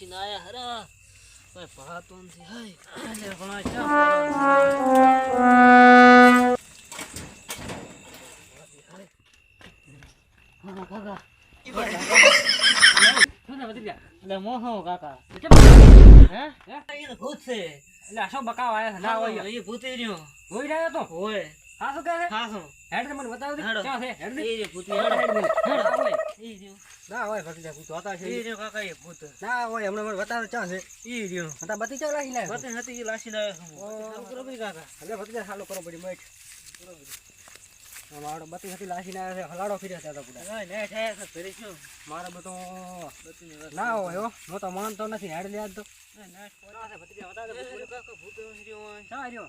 લાશીને આયા હરા. કોઈ ભરાતો નથી હાય કાકા. શું છે. હેડ ને મને બતાવ દે હેડો. ક્યાં દે ભૂતી હેડ. હેડો. ના ઈ રહ્યો. ના હોય ભત્રીજા તું હતા છે. ઈ રહ્યો કાકા એ ભૂત. ના હોય હમણાં મને બતાવ ક્યાં છે ઈ રહ્યો. હતા બતી ચાલ લાગી લાય બતે હતી આયા છું. ઓ. કરો ભાઈ કાકા. એટલે ભત્રીજા હાલો કરો પડી મેટ મારો બતી હતી લાસી ના છે હલાડો ફર્યા હતા પૂરા ને છે, ફરી શું? મારે બધો ના હોય હો. હું તો માનતો નથી હેડ લે તો. હા, ને ઠાયા. એ રહ્યો ભૂત રહ્યો ચા રહ્યો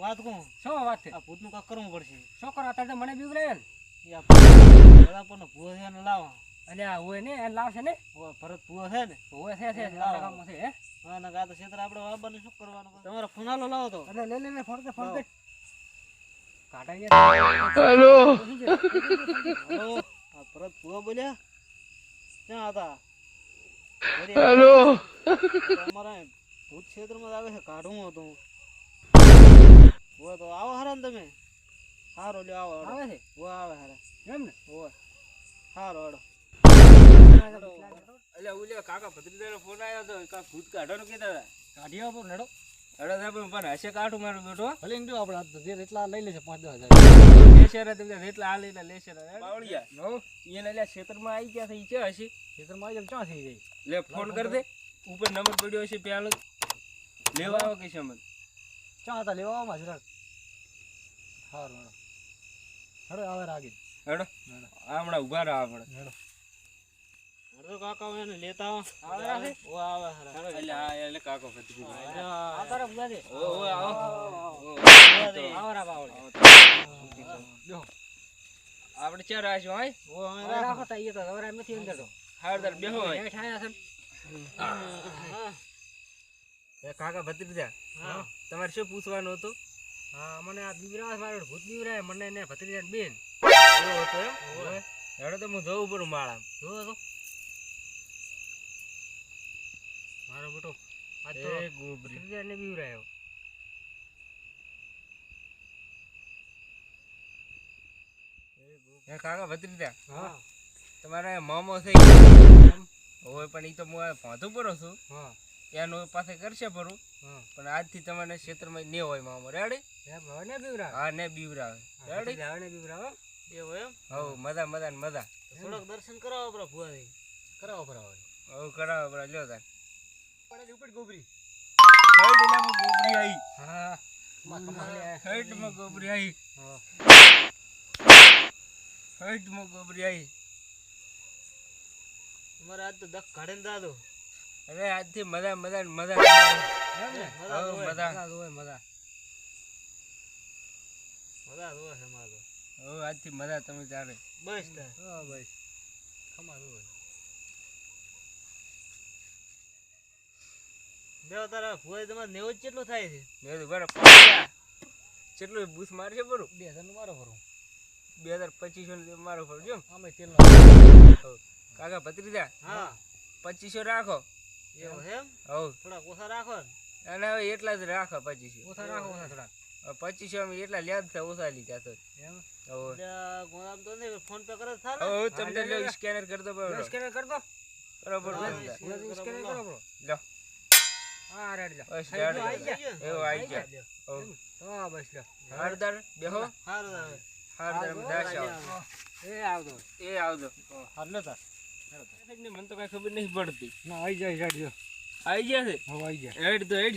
વાત કહું. શું વાત છે આ ભૂતનું કાંઈક કરવું પડશે. શું કરો અત્યારે મને બીવરાય ભૂવો ને લાવો. એટલે આ હોય ને એને લાવશે ને? ભરત ભૂવો છે ને. હોય છે છે લાવો. છે હે? હા, ને તો છેતર આપણે વાવવાનું શું કરવાનું? તમારો ફોન આલો લાવો તો. એટલે લે લે લે ફોન કર ફોન કાઢાઈ હલો, આ ભરત ભૂવો બોલ્યા? ક્યાં હતા? હેલો. તમારા ભૂત ક્ષેત્રમાં આવે છે કાઢું હતું હોય તો આવો હારા ને તમે. સારો લ્યો આવો. આવે છે? હોય આવે હારા. એમ ને? હોય સારો હારો. એટલે ઉલે કાકા ભત્રીજાનો ફોન આવ્યો તો કા ભૂત કાઢવાનું કહેતા હતા? કાઢી આપો નેડો. અરે સાહેબ પણ હશે કાઢું મારું બેટો. ભલે ઇન્દુ આપણે આ જે રેટલા લઈ લેશે પાંચ દસ હજાર. લેશે રે તમને રેટલા આ લઈને લેશે રે બાવળિયા. હો? એને લે ક્ષેત્રમાં આવી ગયા થઈ છે હશે? ખેતરમાં આવી જાય ક્યાં થઈ જાય? લે ફોન કર દે. ઉપર નંબર પડ્યો હશે પેલો લેવા આવો કઈ સમજ ક્યાં હતા? લેવા આવો જરાક. સારું હેડો હેડો આવે રાગી. હેડો. આ હમણાં ઊભા રહો આપણે હેડો. હરતો કાકા હોય ને લેતા આવો. ઓ આવે હારા એટલે હા એટલે કાકો ભત્રીજો આ તરફ છે? ઓ ઓ આવો. આવો રા બાવળે જો. આપણે ચાર આશું હોય? ઓ હવે રાખો. તા ઈ તો હવે નથી અંદર તો હાર દર બેહો હોય. એ આયા છે એ કાકા ભત્રીજા હા. તમારે શું પૂછવાનું હતું? હા મને આ બીવરા મારો ભૂત બીવરાય મને ને ભત્રીજા બેન. એવું હતું એમ? હેડો તો હું જોઉં પડું માળા જોવો તો. મારો મોટો. આ તો ગોબરી. ભત્રીજા બીવરાયો. એ કાકા ભત્રીજા. હા. તમારે મામો છે હોય પણ ઈ તો હું ભાંધું પડો છું. હા. એનું પાસે કરશે ભરું. પણ આજથી તમને ક્ષેત્રમાં ને હોય મામો. રેડી ને બીવરા હા ને બીવરાવે. રેડી હવે ને બીવરાવો? એવું એમ? હવ મજા મજા ને મજા. થોડોક દર્શન કરાવો ભુવાથી કરાવો કરાવો હવ. કરાવો બરા લ્યો તાર. પડે ઉપર ગોબરી. હઈટ એટલે માં ગોબરી આવી હા. માં કમાલે હઈટમાં ગોબરી આવી હા. હઈટ ગોબરી આવી તમારે આજ તો દખ કાઢીને દાદો. અરે આજથી મજા મજા મજા. મજા હવ મજા. મજા મજા. મજા છે અમારે તો. આજથી મજા તમે ચાલે બસ બસ. ખમા હોય. બેહો તારા ભુવાથી તમારે નેવું જ કેટલું થાય છે? મેં બરાબર કેટલું બૂસ મારશે બરું? બે હજાર મારો ભરું. બે હજાર પચીસો ને મારો ફરજો આમે તેલ કાકા ભત્રીજા? હા. પચીસો રાખો. એવું એમ? હવ. થોડાક ઓછા રાખો અને હવે એટલા જ રાખો પચીસો. ઓછા રાખો ઓછા થોડા પચીસો અમે એટલા લ્યા છે ઓછા લીધા તો. ગોદામ તો નહીં ફોન પે કરે તમને સ્કેનર કરતો બરોબર. સ્કેનર કરતો બરોબર સ્કેનર કરો, લ્યો. હા રેડ જા બસ ગયું, રેડી. ગયા? એવું ગયા. હા બસ લ્યો હળદર બેહો. સારું હવે. હળદર હા, દાસ હા, આવો. એ આવજો. એ આવજો. હાલો તા. મને તો કઈ ખબર નહીં પડતી. ના આવી જાય રેડ જો આવી ગયા છે? હવે આવી જાય હેડ તો હેડ.